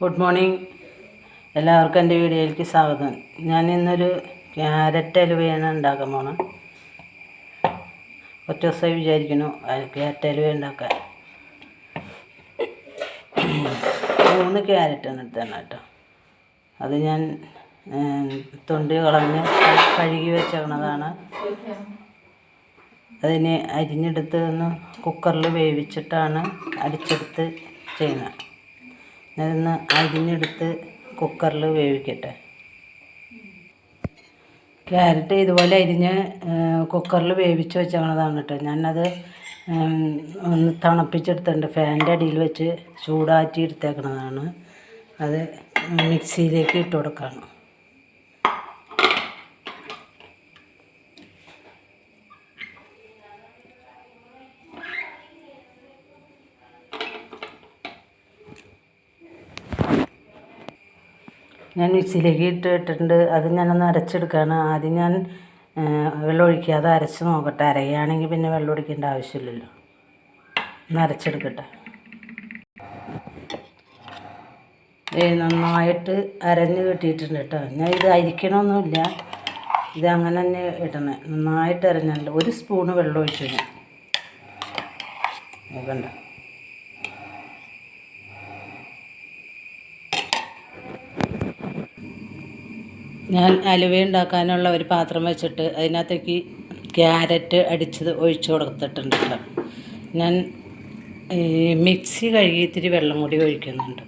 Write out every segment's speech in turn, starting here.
Good morning. എല്ലാവർക്കും എന്റെ വീഡിയോയിലേക്ക് സ്വാഗതം. ഞാൻ ഇന്നൊരു ക്യാരറ്റ് അലുവയാണ് ഉണ്ടാക്കാൻ പോണം. ഒറ്റ ദിവസമായി വിചാരിക്കുന്നു ക്യാരറ്റ് അലുവ ഉണ്ടാക്കാൻ. മൂന്ന് ക്യാരറ്റാണ് എടുത്തത് കേട്ടോ. അത് ഞാൻ തൊണ്ട് കളഞ്ഞ് കഴുകി വെച്ചേക്കണതാണ്. അതിനെ അരിഞ്ഞെടുത്ത് ഒന്ന് കുക്കറിൽ വേവിച്ചിട്ടാണ് അടിച്ചെടുത്ത് ചെയ്യുന്നത്. ഞാനൊന്ന് അരിഞ്ഞെടുത്ത് കുക്കറിൽ വേവിക്കട്ടെ. ക്യാരറ്റ് ഇതുപോലെ അരിഞ്ഞ് കുക്കറിൽ വേവിച്ച് വെച്ചതാണ് കേട്ടോ. ഞാനത് ഒന്ന് തണുപ്പിച്ചെടുത്തിട്ടുണ്ട്. ഫാനിന്റെ അടിയിൽ വെച്ച് ചൂടാറ്റി എടുത്തേക്കണതാണ് അത് മിക്സിയിലേക്ക് ഇട്ട് കൊടുക്കുകയാണ് ഞാൻ മിക്സിയിലേക്ക് ഇട്ട് ഇട്ടിട്ടുണ്ട്. അത് ഞാനൊന്ന് അരച്ചെടുക്കുകയാണ് ആദ്യം ഞാൻ വെള്ളം ഒഴിക്കാതെ അരച്ച് നോക്കട്ടെ. അരയുകയാണെങ്കിൽ പിന്നെ വെള്ളം ഒഴിക്കേണ്ട ആവശ്യമില്ലല്ലോ. ഒന്ന് അരച്ചെടുക്കട്ടെ. ഏ നന്നായിട്ട് അരഞ്ഞ് കിട്ടിയിട്ടുണ്ട് കേട്ടോ. ഞാൻ ഇത് അരിക്കണമൊന്നുമില്ല. ഇത് അങ്ങനെ തന്നെ ഇടണം. നന്നായിട്ട് അരഞ്ഞിട്ടുണ്ട്. ഒരു സ്പൂണ് വെള്ളം ഒഴിച്ചു ഞാൻ. ഇത് ഞാൻ അലുവ ഉണ്ടാക്കാനുള്ള ഒരു പാത്രം വെച്ചിട്ട് അതിനകത്തേക്ക് ക്യാരറ്റ് അടിച്ചത് ഒഴിച്ചു കൊടുത്തിട്ടുണ്ട്. ഞാൻ മിക്സി കഴുകി ഇത്തിരി വെള്ളം കൂടി ഒഴിക്കുന്നുണ്ട്.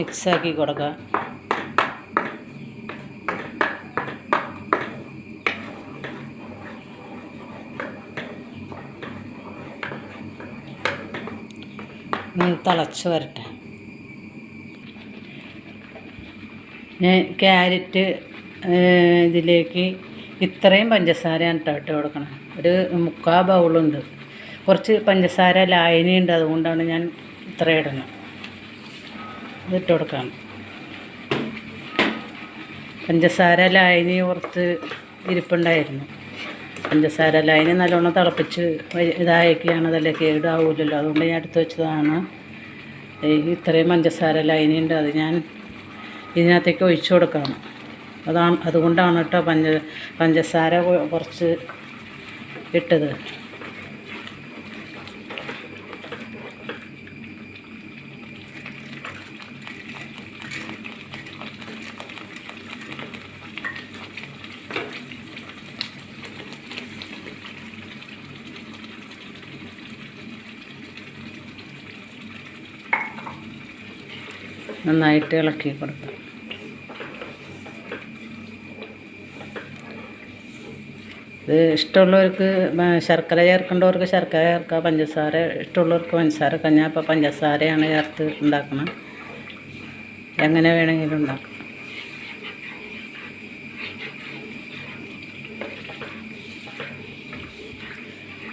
മിക്സാക്കി കൊടുക്കാം ഒന്ന് തിളച്ച് വരട്ടെ. ഞാൻ ക്യാരറ്റ് ഇതിലേക്ക് ഇത്രയും പഞ്ചസാരയാണ് കേട്ടോ ഇട്ട് കൊടുക്കണം. ഒരു മുക്കാൽ ബൗളുണ്ട് കുറച്ച് പഞ്ചസാര ലായനിയുണ്ട് അതുകൊണ്ടാണ് ഞാൻ ഇത്ര ഇടുന്നത് ഇതിട്ട് കൊടുക്കാം. പഞ്ചസാര ലായനി കുറച്ച് ഇരിപ്പുണ്ടായിരുന്നു. പഞ്ചസാര ലായനി നല്ലോണം തിളപ്പിച്ച് ഇതാക്കിയാണ് അതല്ലേ കേടാവൂലല്ലോ. അതുകൊണ്ട് ഞാൻ എടുത്ത് വെച്ചതാണ്. ഇത്രയും പഞ്ചസാര ലൈനുണ്ട് അത് ഞാൻ ഇതിനകത്തേക്ക് ഒഴിച്ചു കൊടുക്കണം. അതാണ് അതുകൊണ്ടാണ് കേട്ടോ പഞ്ച പഞ്ചസാര കുറച്ച് ഇട്ടത്. നന്നായിട്ട് ഇളക്കി കൊടുക്കാം. ഇത് ഇഷ്ടമുള്ളവർക്ക് ശർക്കര ചേർക്കേണ്ടവർക്ക് ശർക്കര ചേർക്കുക പഞ്ചസാര ഇഷ്ടമുള്ളവർക്ക് പഞ്ചസാര ഞാൻ ഇപ്പോൾ പഞ്ചസാരയാണ് ചേർത്ത് ഉണ്ടാക്കണം. എങ്ങനെ വേണമെങ്കിലും ഉണ്ടാക്കാം.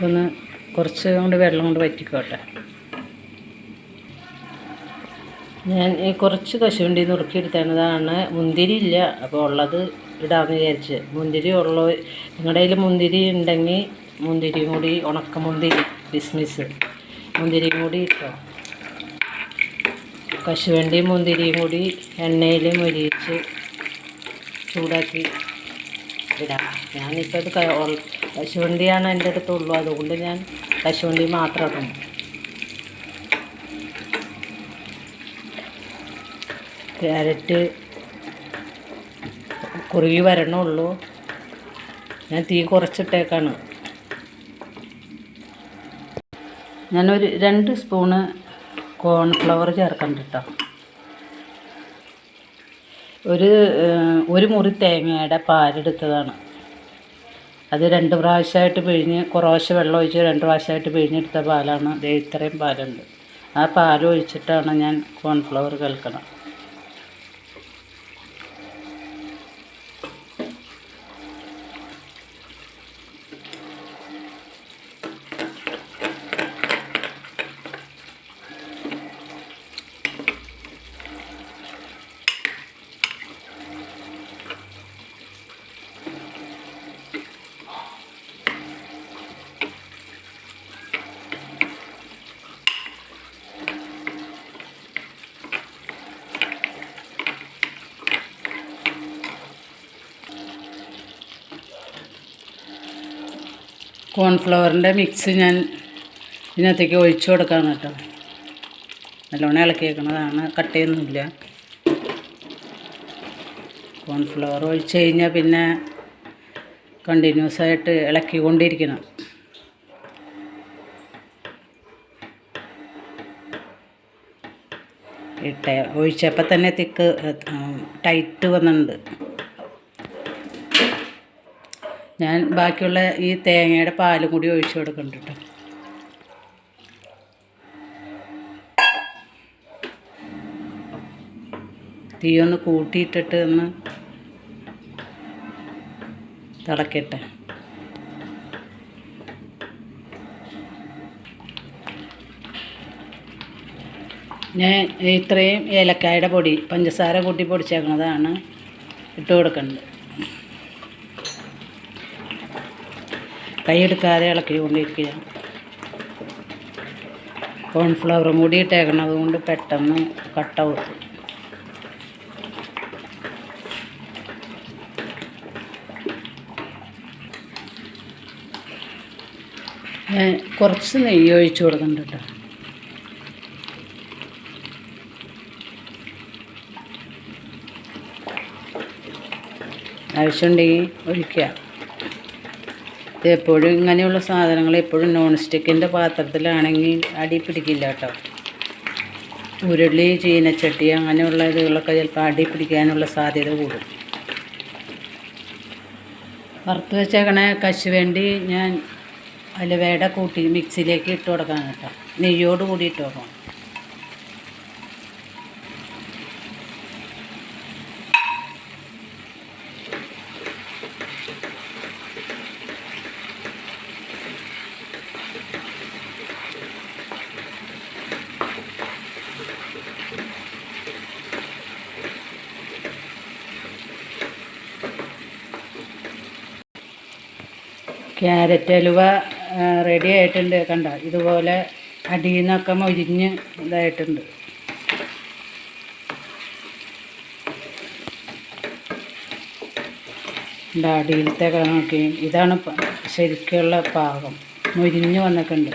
ഒന്ന് കുറച്ച് കൊണ്ട് വെള്ളം കൊണ്ട് വറ്റിക്കോട്ടെ. ഞാൻ കുറച്ച് കശുവണ്ടി നുറുക്കിയെടുത്തതാണ് മുന്തിരി ഇല്ല അപ്പോൾ ഉള്ളത് ഇടാമെന്ന് വിചാരിച്ച്. മുന്തിരി ഉള്ള നിങ്ങളുടെ കയ്യിൽ മുന്തിരി ഉണ്ടെങ്കിൽ മുന്തിരിയും കൂടി ഉണക്ക മുന്തിരി ബിസ്മിസ് മുന്തിരിയും കൂടി ഇട്ടോ. കശുവണ്ടിയും മുന്തിരിയും കൂടി എണ്ണയിൽ മൊരിയിച്ച് ചൂടാക്കി ഇടാം. ഞാനിപ്പോൾ അത് കശുവണ്ടിയാണ് എന്റെ അടുത്തുള്ളൂ അതുകൊണ്ട് ഞാൻ കശുവണ്ടി മാത്രം ഇടും. ക്യാരറ്റ് കുറുകി വരണുള്ളൂ. ഞാൻ തീ കുറച്ചിട്ടേക്കാണ്. ഞാനൊരു രണ്ട് സ്പൂണ് കോൺഫ്ലവർ ചേർക്കണ്ട കേട്ടോ ഒരു ഒരു മുറി തേങ്ങയുടെ പാലെടുത്തതാണ്. അത് രണ്ട് പ്രാവശ്യമായിട്ട് പിഴിഞ്ഞ് കുറേശ്ശെ വെള്ളം ഒഴിച്ച് രണ്ട് പ്രാവശ്യമായിട്ട് പിഴിഞ്ഞെടുത്ത പാലാണ്. ദേ ഇത്രയും പാലുണ്ട്. ആ പാൽ ഒഴിച്ചിട്ടാണ് ഞാൻ കോൺഫ്ലവർ കലക്കണം. കോൺഫ്ലവറിന്റെ മിക്സ് ഞാൻ ഇതിനകത്തേക്ക് ഒഴിച്ചു കൊടുക്കാം കേട്ടോ. നല്ലോണം ഇളക്കി വെക്കണതാണ് കട്ടയൊന്നുമില്ല. കോൺഫ്ലവർ ഒഴിച്ച് കഴിഞ്ഞാൽ പിന്നെ കണ്ടിന്യൂസ് ആയിട്ട് ഇളക്കിക്കൊണ്ടിരിക്കണം. ഇട്ട ഒഴിച്ചപ്പോൾ തന്നെ തിക്ക് ടൈറ്റ് വന്നിട്ടുണ്ട്. ഞാൻ ബാക്കിയുള്ള ഈ തേങ്ങയുടെ പാലും കൂടി ഒഴിച്ചു കൊടുക്കുന്നുണ്ട് കേട്ടോ തീ ഒന്ന് കൂട്ടിയിട്ടിട്ട് ഒന്ന് തിളക്കട്ടെ. ഞാൻ ഇത്രയും ഏലക്കായുടെ പൊടി പഞ്ചസാര കൂട്ടി പൊടിച്ചേക്കുന്നതാണ് ഇട്ട് കൊടുക്കുന്നത് കൈയെടുക്കാതെ ഇളക്കി കൊണ്ടിരിക്കുക കോൺഫ്ലവറും കൂടി ഇട്ടേക്കണത് കൊണ്ട് പെട്ടെന്ന് കട്ട കുത്തും ഞാൻ കുറച്ച് നെയ്യ് ഒഴിച്ച് കൊടുക്കുന്നുണ്ട് കേട്ടോ. ആവശ്യമുണ്ടെങ്കിൽ ഒഴിക്കുക. എപ്പോഴും ഇങ്ങനെയുള്ള സാധനങ്ങൾ എപ്പോഴും നോൺ സ്റ്റിക്കിന്റെ പാത്രത്തിലാണെങ്കിൽ അടി പിടിക്കില്ല കേട്ടോ. ഉരുളി ചീനച്ചട്ടി അങ്ങനെയുള്ള ഇതുകളൊക്കെ ചിലപ്പോൾ അടി പിടിക്കാനുള്ള സാധ്യത കൂടും. വറുത്ത് വെച്ചേക്കണ കശുവേണ്ടി ഞാൻ അലുവയുടെ കൂട്ടി മിക്സിയിലേക്ക് ഇട്ട് കൊടുക്കാൻ കേട്ടോ. നെയ്യോട് കൂടി ഇട്ട് കൊടുക്കണം. ക്യാരറ്റ് അലുവ റെഡി ആയിട്ടുണ്ട്. കണ്ട? ഇതുപോലെ അടിയിൽ നിന്നൊക്കെ മൊരിഞ്ഞ് ഇതായിട്ടുണ്ട്. അടിയിലത്തെ കണക്കി ഇതാണ് ശരിക്കുള്ള പാകം. മൊരിഞ്ഞ് വന്നിട്ടുണ്ട്.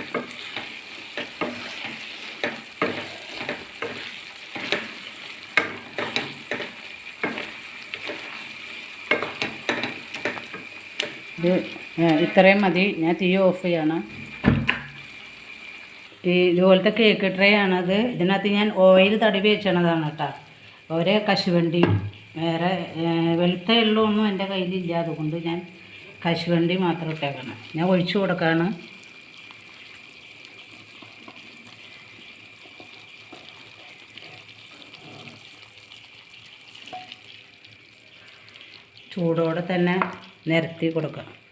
ഇത് ഇത്രയും മതി. ഞാൻ തീ ഓഫ് ചെയ്യണം. ഈ ഇതുപോലത്തെ കേക്ക് ട്രേ ആണത്. ഇതിനകത്ത് ഞാൻ ഓയിൽ തടി വെച്ചണതാണ് കേട്ടോ. ഓരോ കശുവണ്ടിയും വേറെ വെളുത്ത എള്ളൊന്നും എന്റെ കയ്യിലില്ല. അതുകൊണ്ട് ഞാൻ കശുവണ്ടി മാത്രം ഇട്ടേക്കണം. ഞാൻ ഒഴിച്ചു കൊടുക്കാണ്. ചൂടോടെ തന്നെ നിരത്തി കൊടുക്കാം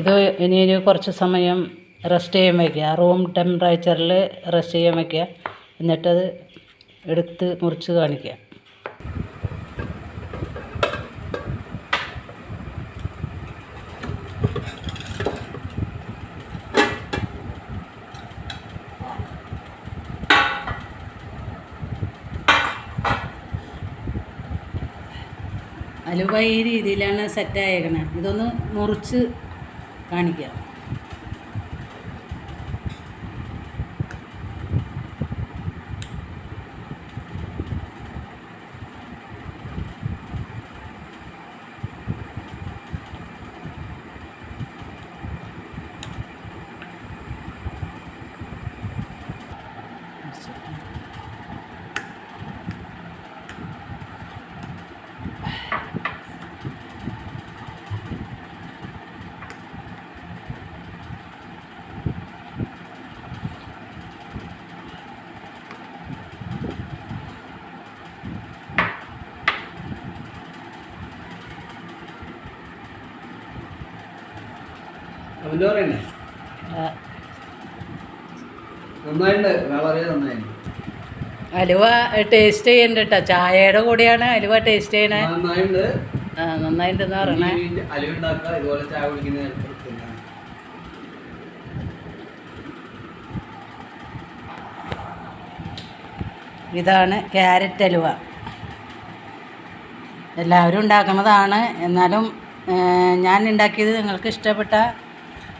ഇത് ഇനി ഒരു കുറച്ച് സമയം റെസ്റ്റ് ചെയ്യാൻ വയ്ക്കുക റൂം ടെമ്പറേച്ചറിൽ റെസ്റ്റ് ചെയ്യാൻ വയ്ക്കുക എന്നിട്ടത് എടുത്ത് മുറിച്ച് കാണിക്കുക. അലുവ ഈ രീതിയിലാണ് സെറ്റ് ഇതൊന്ന് മുറിച്ച് കാണിക്കാം. അവന്റെ പറയണ്ടേ നന്നായിട്ടുണ്ട് വളരെ നന്നായിട്ടുണ്ട് അലുവ ടേസ്റ്റ് ചെയ്യണ്ട ചായയുടെ കൂടെയാണ് അലുവ ടേസ്റ്റ് ചെയ്യണേ. നന്നായിട്ടുണ്ട് ആ നന്നായിട്ടുണ്ടെന്ന് പറയണേ. അലുവ ഉണ്ടാക്കുക. ഇതുപോലെ ചായ കുടിക്കുന്ന ഇതാണ് ക്യാരറ്റ് അലുവ. എല്ലാവരും ഉണ്ടാക്കുന്നതാണ്. എന്നാലും ഞാൻ ഉണ്ടാക്കിയത് നിങ്ങൾക്ക് ഇഷ്ടപ്പെട്ട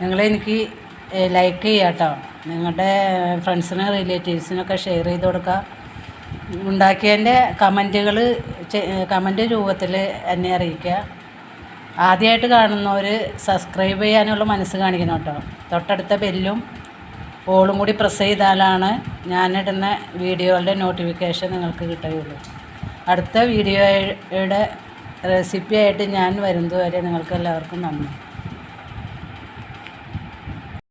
നിങ്ങൾ എനിക്ക് ലൈക്ക് ചെയ്യുക കേട്ടോ നിങ്ങളുടെ ഫ്രണ്ട്സിനും റിലേറ്റീവ്സിനൊക്കെ ഷെയർ ചെയ്ത് കൊടുക്കുക ഉണ്ടാക്കിയതിന്റെ കമന്റുകൾ കമന്റ് രൂപത്തിൽ എന്നെ അറിയിക്കുക ആദ്യമായിട്ട് കാണുന്നവർ സബ്സ്ക്രൈബ് ചെയ്യാനുള്ള മനസ്സ് കാണിക്കണം കേട്ടോ. തൊട്ടടുത്ത ബെല്ലും ഓളും കൂടി പ്രസ് ചെയ്താലാണ് ഞാനിടുന്ന വീഡിയോകളുടെ നോട്ടിഫിക്കേഷൻ നിങ്ങൾക്ക് കിട്ടുകയുള്ളൂ. അടുത്ത വീഡിയോയുടെ റെസിപ്പിയായിട്ട് ഞാൻ വരുന്നതുവരെ നിങ്ങൾക്ക് എല്ലാവർക്കും നന്ദി.